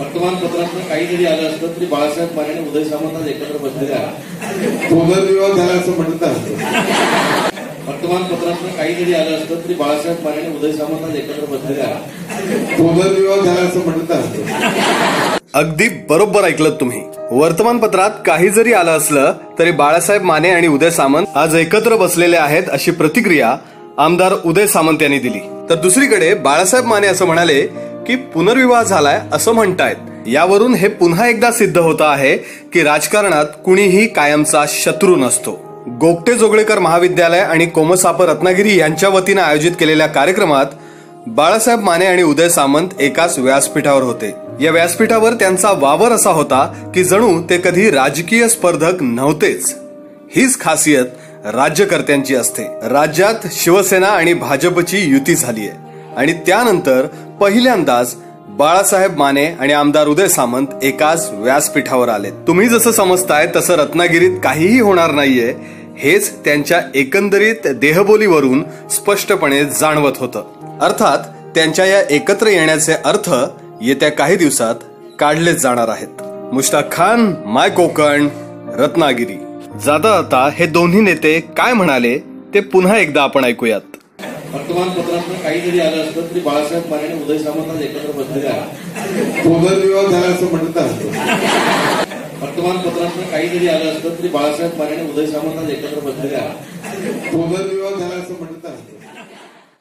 वर्तमानपत्रातनं काही जरी आलं असलं तरी बाळासाहेब माने आणि उदय सामंत आज एकत्र बसलेले आहेत. पुनर्विवाह झाला असं म्हणत असतं. वर्तमानपत्रातनं काही जरी आलं असलं तरी बाळासाहेब माने आणि उदय सामंत आज एकत्र बसलेले आहेत. पुनर्विवाह झाला असं म्हणत अगदी बरोबर ऐकलं तुम्ही. वर्तमानपत्रात काही जरी आलं असलं तरी बाळासाहेब माने आणि उदय सामंत आज एकत्र बसलेले आहेत अशी प्रतिक्रिया आमदार उदय सामंत यांनी दिली. तर दुसरीकडे बाळासाहेब माने असं म्हणाले की पुनर्विवाह झालाय असं म्हणतायत. यावरून हे पुन्हा एकदा सिद्ध होत आहे की राजकारणात कुणीही कायमचा शत्रू नसतो. गोगटे जोगळेकर महाविद्यालय आणि कोमसाप रत्नागिरी यांच्या वतीनं आयोजित केलेल्या कार्यक्रमात बाळासाहेब माने आणि उदय सामंत एकाच व्यासपीठावर होते. या व्यासपीठावर त्यांचा वावर असा होता की जणू ते कधी राजकीय स्पर्धक नव्हतेच. हीच खासियत राज्यकर्त्यांची असते. राज्यात शिवसेना आणि भाजपची युती झाली आहे आणि त्यानंतर पहिल्यांदाच बाळासाहेब माने आणि आमदार उदय सामंत एकाच व्यासपीठावर आले तुम्ही जसं समजताय तसं रत्नागिरीत काहीही होणार नाहीये हेच त्यांच्या एकंदरीत देहबोलीवरून स्पष्टपणे जाणवत होतं. अर्थात त्यांच्या या एकत्र येण्याचे अर्थ येत्या काही दिवसात काढलेच जाणार आहेत. मुश्ताक खान माय कोकण रत्नागिरी. जाता जाता हे दोन्ही नेते काय म्हणाले ते पुन्हा एकदा आपण ऐकूयात. वर्तमानपत्रातनं काही जरी आलं असलं तरी बाळासाहेब माने आणि उदय सामंत एकत्र बसलेले आहेत. पुनर्विवाह झाला असं म्हणत असतं. वर्तमानपत्रातनं काही जरी आलं असलं तरी बाळासाहेब माने आणि उदय सामंत एकत्र बसलेले आहेत. पुनर्विवाह झाला असं म्हणत असतं